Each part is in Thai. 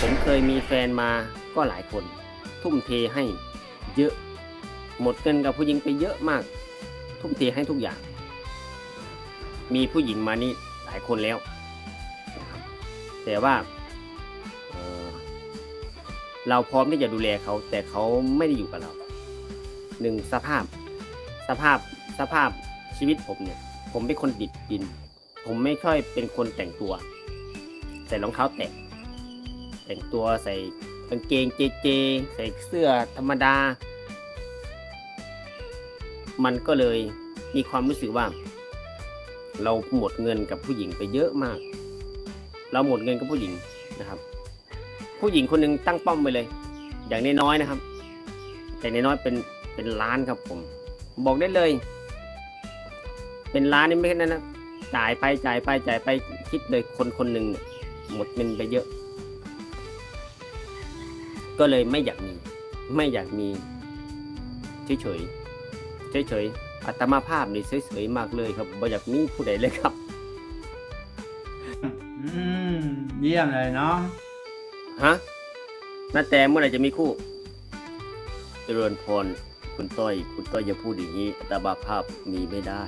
ผมเคยมีแฟนมาก็หลายคน ทุ่มเทให้เยอะ หมดเงินกับผู้หญิงไปเยอะมาก ทุ่มเทให้ทุกอย่าง มีผู้หญิงมานี่หลายคนแล้ว แต่ว่าเอ่อเราพร้อมที่จะดูแลเขา แต่เขาไม่ได้อยู่กับเราหนึ่งสภาพ สภาพสภาพชีวิตผมเนี่ย ผมเป็นคนดิบดิน ผมไม่ค่อยเป็นคนแต่งตัว ใส่รองเท้าแตะ แต่งตัวใส่กางเกงเจเจ ใส่เสื้อธรรมดา มันก็เลยมีความรู้สึกว่า เราหมดเงินกับผู้หญิงไปเยอะมาก เราหมดเงินกับผู้หญิงนะครับ ผู้หญิงคนหนึ่งตั้งป้อมไปเลย อย่างน้อยๆนะครับอย่างน้อยๆเป็นเป็นล้านครับผม บอกได้เลย เป็นล้านนี่ไม่แค่นั้นนะจ่ายไปจ่ายไปจ่ายไปคิดเลยคนคนหนึ่งหมดเงินไปเยอะ ก็เลยไม่อยากมี ไม่อยากมี เฉยเฉยเฉยเฉยๆอัตมาภาพนี่เฉยๆมากเลยครับไม่อยากมีผู้ใดเลยครับ อืมเยี่ยมเลยเนาะฮะนาแต่เมื่อไหร่จะมีคู่ เจริญพร คุณต้อย คุณต้อยอย่าพูดอย่างนี้อัตมาภาพมีไม่ได้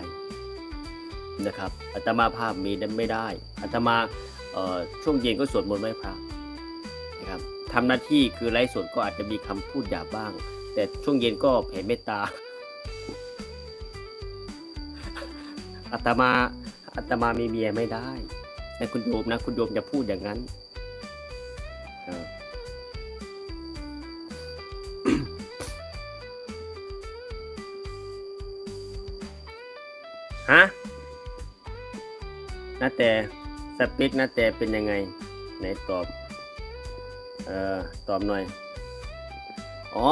นะครับอัตมาภาพมีไม่ได้อัตมาเอ่อช่วงเย็นก็สวดมนต์ไหว้พระนะครับ ทำหน้าที่คือไลฟ์สดก็อาจจะมีคำพูดหยาบบ้าง แต่ช่วงเย็นก็แผ่เมตตาอัตมาอัตมามีเมียไม่ได้แต่คุณโยมนะคุณโยมจะพูดอย่างนั้นฮะนาแต่สเปคนาแต่เป็นยังไงไหนตอบ เออตอบหน่อยอ๋อ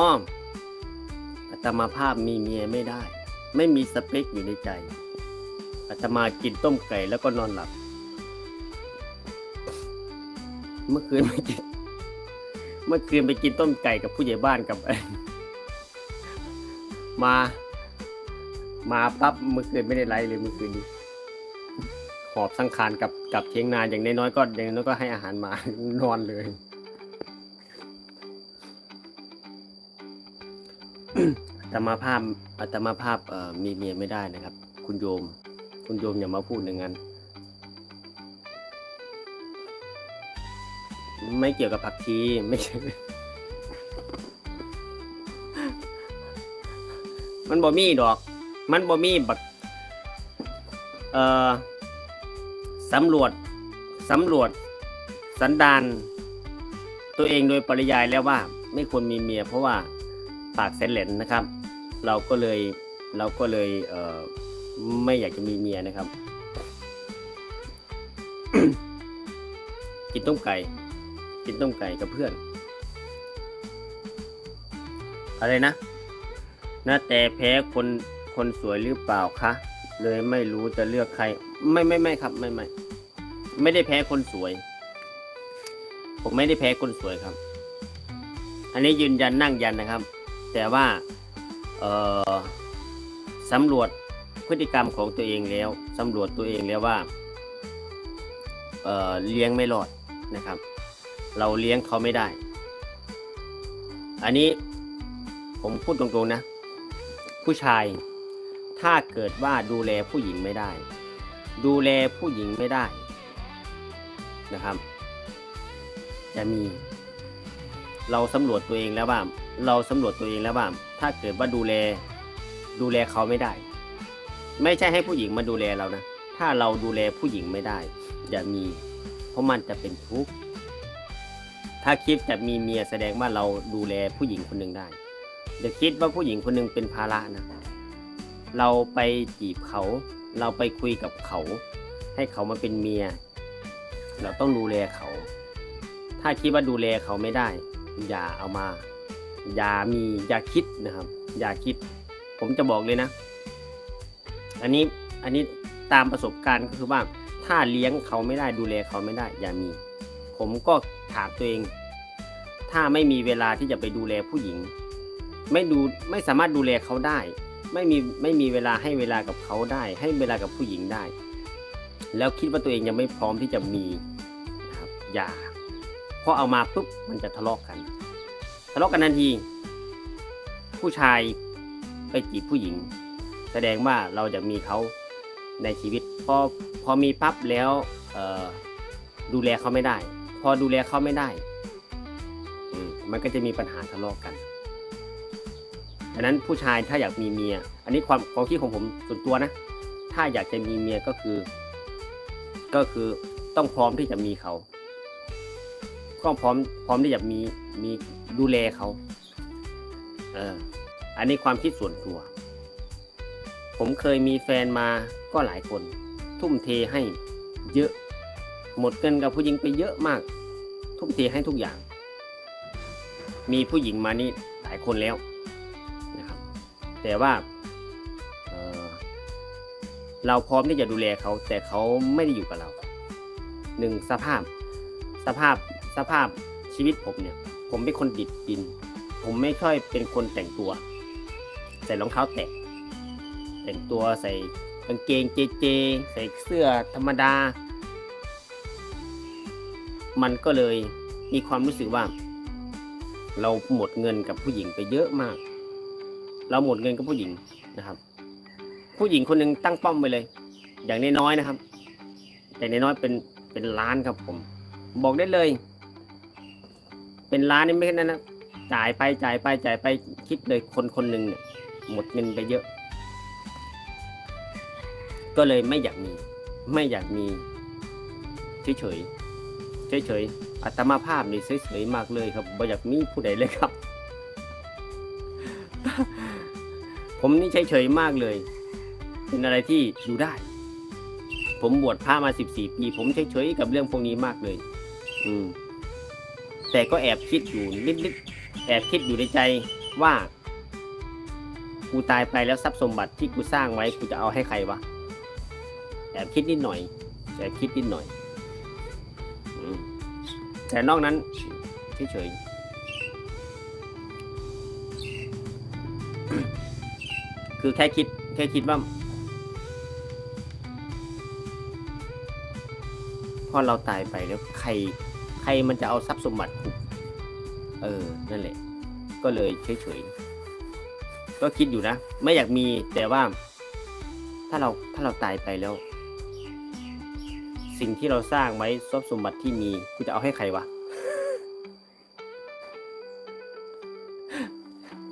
อาตมาภาพมีเมียไม่ได้ ไม่มีสเปคอยู่ในใจอาตมากินต้มไก่แล้วก็นอนหลับ เมื่อคืนไปกิน เมื่อคืนไปกินต้มไก่กับผู้ใหญ่บ้านกับมา มาปั๊บเมื่อคืนไม่ได้ไลฟ์เลยเมื่อคืนนี้หอบสังขารกับกับเทียงนานอย่างน้อยๆก็อย่างน้อยก็ให้อาหารหมานอนเลย อัตมาภาพอัตมาภาพมีเมียไม่ได้นะครับ คุณโยม คุณโยมอย่ามาพูดอย่างนั้นไม่เกี่ยวกับผักชีไม่ใช่มันบ่มีดอก มันบ่มีบักเอ่อสำรวจสำรวจสันดานตัวเองโดยปริยายแล้วว่า ไม่ควรมีเมียเพราะว่า ปากเซนเหลนนะครับ เราก็เลยเราก็เลยเไม่อยากจะมีเมียนะครับ กินต้มไก่ กินต้มไก่กับเพื่อน อะไรนะนะแต่แพ้คนคนสวยหรือเปล่าคะเลยไม่รู้จะเลือกใคร ไม่ไม่ไม่ครับ ไม่ไม่ไม่ได้แพ้คนสวย ผมไม่ได้แพ้คนสวยครับ อันนี้ยืนยันนั่งยันนะครับ แต่ว่าสำรวจพฤติกรรมของตัวเองแล้วสำรวจตัวเองแล้วว่าเเลี้ยงไม่รอดนะครับ เราเลี้ยงเขาไม่ได้ อันนี้ผมพูดตรงๆนะ ผู้ชายถ้าเกิดว่าดูแลผู้หญิงไม่ได้ ดูแลผู้หญิงไม่ได้นะครับ จะมี เราสำรวจตัวเองแล้วว่า เราสำรวจตัวเองแล้วว่า ถ้าเกิดว่าดูแลดูแลเขาไม่ได้ ไม่ใช่ให้ผู้หญิงมาดูแลเรานะ ถ้าเราดูแลผู้หญิงไม่ได้ อย่ามี เพราะมันจะเป็นทุกข์ถ้าคิดจะมีเมียแสดงว่าเราดูแลผู้หญิงคนหนึ่งได้อย่าคิดว่าผู้หญิงคนหนึ่งเป็นภาระนะ เราไปจีบเขา เราไปคุยกับเขา ให้เขามาเป็นเมีย เราต้องดูแลเขา ถ้าคิดว่าดูแลเขาไม่ได้ อย่าเอามา อย่ามีอย่าคิดนะครับ อย่าคิด ผมจะบอกเลยนะ อันนี้อันนี้ตามประสบการณ์ก็คือว่าถ้าเลี้ยงเขาไม่ได้ดูแลเขาไม่ได้ อย่ามี ผมก็ถามตัวเอง ถ้าไม่มีเวลาที่จะไปดูแลผู้หญิง ไม่ดูไม่สามารถดูแลเขาได้ ไม่มีไม่มีเวลาให้เวลากับเขาได้ ให้เวลากับผู้หญิงได้ แล้วคิดว่าตัวเองยังไม่พร้อมที่จะมีนะครับอย่าคพอเอามาปุ๊บมันจะทะเลาะกันะเลาะกันทันที ผู้ชายไปจีบผู้หญิง แสดงว่าเราจะมีเขาในชีวิต พอพอมีปั๊บแล้วดูแลเขาไม่ได้ พอดูแลเขาไม่ได้มมันก็จะมีปัญหาทะเลาะกันดังนั้นผู้ชายถ้าอยากมีเมีย อันนี้ความความคิดของผมส่วนตัวนะ ถ้าอยากจะมีเมียก็คือ ก็คือต้องพร้อมที่จะมีเขา ก็พร้อมพร้อมที่จะมีมีดูแลเขาเอออันนี้ความคิดส่วนตัว ผมเคยมีแฟนมาก็หลายคน ทุ่มเทให้เยอะ หมดเงินกับผู้หญิงไปเยอะมาก ทุ่มเทให้ทุกอย่าง มีผู้หญิงมานี่หลายคนแล้วนะครับ แต่ว่าเออเราพร้อมที่จะดูแลเขา แต่เขาไม่ได้อยู่กับเราหนึ่งสภาพสภาพ สภาพชีวิตผมเนี่ย ผมเป็นคนดิดดิน ผมไม่ค่อยเป็นคนแต่งตัว ใส่รองเท้าแตะแต่งตัวใส่กางเกงเจเจ ใส่เสื้อธรรมดา มันก็เลยมีความรู้สึกว่า เราหมดเงินกับผู้หญิงไปเยอะมาก เราหมดเงินกับผู้หญิงนะครับ ผู้หญิงคนหนึ่งตั้งป้อมไปเลย อย่างน้อยๆนะครับอย่างน้อยๆเป็นเป็นล้านครับผม บอกได้เลย เป็นล้านนี่ไม่แค่นั้นนะจ่ายไปจ่ายไปจ่ายไปคิดเลยคนคนหนึ่งเนี่ยหมดเงินไปเยอะ ก็เลยไม่อยากมี ไม่อยากมีเฉยเฉยเฉยเฉยอัตมาภาพนี่เฉยๆมากเลยครับไม่อยากมีผู้ใดเลยครับ ผมนี่เฉยๆมากเลย เป็นอะไรที่ดูได้ ผมบวชพระมาสิบสี่ปี ผมเฉยๆกับเรื่องพวกนี้มากเลย อืม แต่ก็แอบคิดอยู่นิดๆแอบคิดอยู่ในใจว่า กูตายไปแล้วทรัพย์สมบัติที่กูสร้างไว้กูจะเอาให้ใครวะแอบคิดนิดหน่อยแอบคิดนิดหน่อยอแต่นอกนั้นเฉยๆคือแค่คิด แค่คิดว่าพอเราตายไปแล้วใคร รมันจะเอาทรัพย์สมบัติกูเออ นั่นแหละ ก็เลยเฉยๆ ก็คิดอยู่นะ ไม่อยากมีแต่ว่า ถ้าเราถ้าเราตายไปแล้ว สิ่งที่เราสร้างไว้ทรัพย์สมบัติที่มีกูจะเอาให้ใครวะ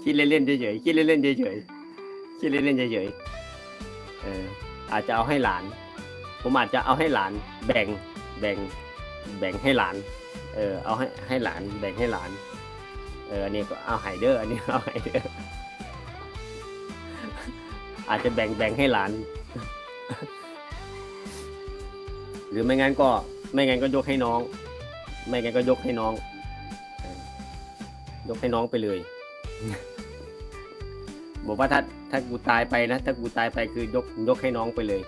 คิดเล่นๆเฉยๆ คิดเล่นๆเฉยๆ คิดเล่นๆเฉยๆ เออ อาจจะเอาให้หลาน ผมอาจจะเอาให้หลาน แบ่ง แบ่ง แบ่งให้หลาน เออเอาให้ให้หลานแบ่งให้หลาน เอออันนี้ก็เอาไฮเดอร์อันนี้เอาไฮเดอร์อาจจะแบ่งแบ่งให้หลาน หรือไม่งั้นก็ไม่งั้นก็ยกให้น้อง ไม่งั้นก็ยกให้น้อง ยกให้น้องไปเลย บอกว่าถ้าถ้ากูตายไปนะ ถ้ากูตายไปคือยกยกให้น้องไปเลย